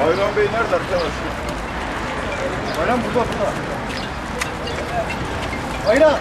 Bayram Bey nerede arkadaş? Bayram burada burada. Bayram.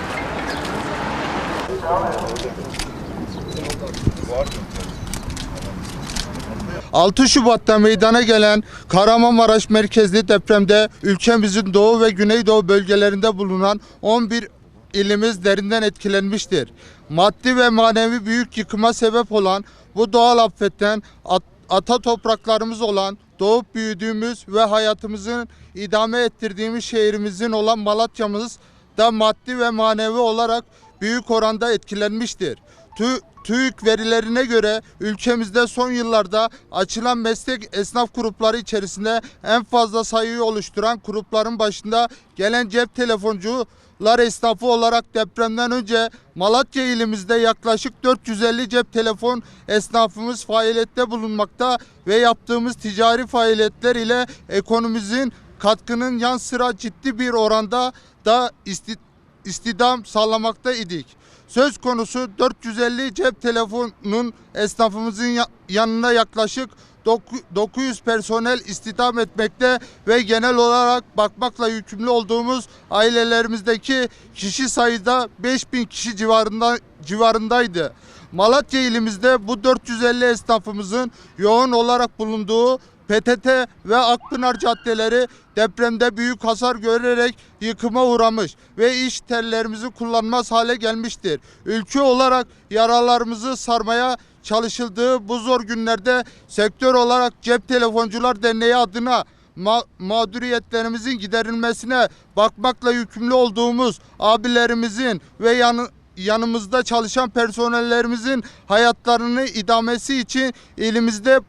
6 Şubat'ta meydana gelen Kahramanmaraş merkezli depremde ülkemizin doğu ve güneydoğu bölgelerinde bulunan 11 ilimiz derinden etkilenmiştir. Maddi ve manevi büyük yıkıma sebep olan bu doğal afetten at- ata topraklarımız olan doğup büyüdüğümüz ve hayatımızın idame ettirdiğimiz şehrimizin olan Malatya'mız da maddi ve manevi olarak büyük oranda etkilenmiştir. Tü- TÜİK verilerine göre ülkemizde son yıllarda açılan meslek esnaf grupları içerisinde en fazla sayıyı oluşturan grupların başında gelen cep telefoncular esnafı olarak depremden önce Malatya ilimizde yaklaşık 450 cep telefon esnafımız faaliyette bulunmakta ve yaptığımız ticari faaliyetler ile ekonomimizin katkının yan sıra ciddi bir oranda da isti- istidam sağlamakta idik. Söz konusu 450 cep telefonunun esnafımızın ya- yanına yaklaşık doku- 900 personel istihdam etmekte ve genel olarak bakmakla yükümlü olduğumuz ailelerimizdeki kişi sayıda 5000 kişi civarında civarındaydı. Malatya ilimizde bu 450 esnafımızın yoğun olarak bulunduğu PTT ve Akpınar caddeleri depremde büyük hasar görerek yıkıma uğramış ve iş tellerimizi kullanmaz hale gelmiştir. Ülke olarak yaralarımızı sarmaya çalışıldığı bu zor günlerde sektör olarak Cep Telefoncular Derneği adına ma- mağduriyetlerimizin giderilmesine bakmakla yükümlü olduğumuz abilerimizin ve yanı yanımızda çalışan personellerimizin hayatlarını idamesi için elimizde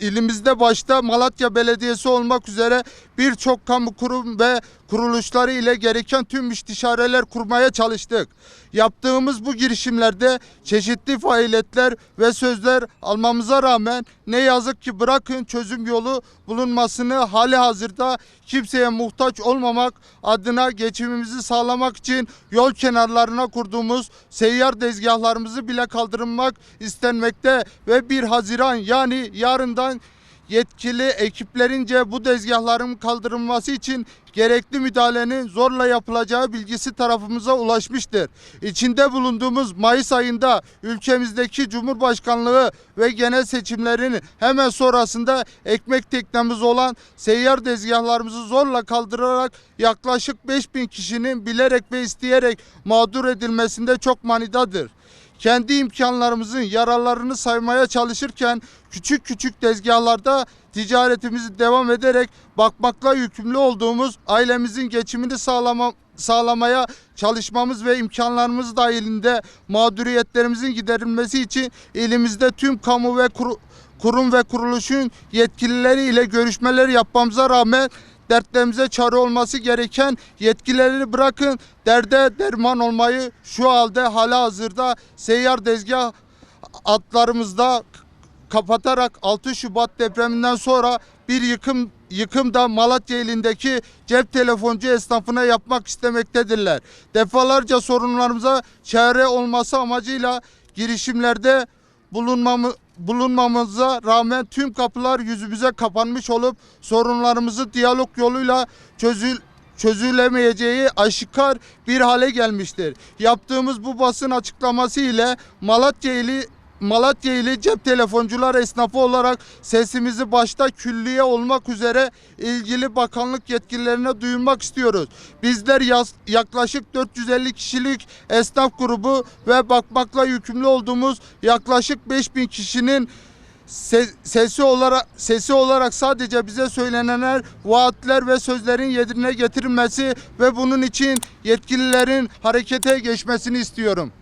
ilimizde başta Malatya Belediyesi olmak üzere birçok kamu kurum ve kuruluşları ile gereken tüm istişareler kurmaya çalıştık. Yaptığımız bu girişimlerde çeşitli faaliyetler ve sözler almamıza rağmen ne yazık ki bırakın çözüm yolu bulunmasını hali hazırda kimseye muhtaç olmamak adına geçimimizi sağlamak için yol kenarlarına kurduğumuz seyyar dezgahlarımızı bile kaldırmak istenmekte ve 1 Haziran yani yarından yetkili ekiplerince bu dezgahların kaldırılması için gerekli müdahalenin zorla yapılacağı bilgisi tarafımıza ulaşmıştır. İçinde bulunduğumuz Mayıs ayında ülkemizdeki Cumhurbaşkanlığı ve genel seçimlerin hemen sonrasında ekmek teknemiz olan seyyar dezgahlarımızı zorla kaldırarak yaklaşık 5000 kişinin bilerek ve isteyerek mağdur edilmesinde çok manidadır kendi imkanlarımızın yararlarını saymaya çalışırken küçük küçük tezgahlarda ticaretimizi devam ederek bakmakla yükümlü olduğumuz ailemizin geçimini sağlama, sağlamaya çalışmamız ve imkanlarımız dahilinde mağduriyetlerimizin giderilmesi için elimizde tüm kamu ve kuru- kurum ve kuruluşun yetkilileri ile görüşmeler yapmamıza rağmen dertlerimize çare olması gereken yetkileri bırakın derde derman olmayı şu halde hala hazırda seyyar dezgah atlarımızda kapatarak 6 Şubat depreminden sonra bir yıkım yıkım da Malatya ilindeki cep telefoncu esnafına yapmak istemektedirler. Defalarca sorunlarımıza çare olması amacıyla girişimlerde bulunmamı bulunmamıza rağmen tüm kapılar yüzümüze kapanmış olup sorunlarımızı diyalog yoluyla çözül çözülemeyeceği aşikar bir hale gelmiştir. Yaptığımız bu basın açıklaması ile Malatya ili Malatya ili cep telefoncular esnafı olarak sesimizi başta külliye olmak üzere ilgili bakanlık yetkililerine duyurmak istiyoruz. Bizler yaklaşık 450 kişilik esnaf grubu ve bakmakla yükümlü olduğumuz yaklaşık 5000 kişinin se- sesi olarak sesi olarak sadece bize söylenenler vaatler ve sözlerin yerine getirilmesi ve bunun için yetkililerin harekete geçmesini istiyorum.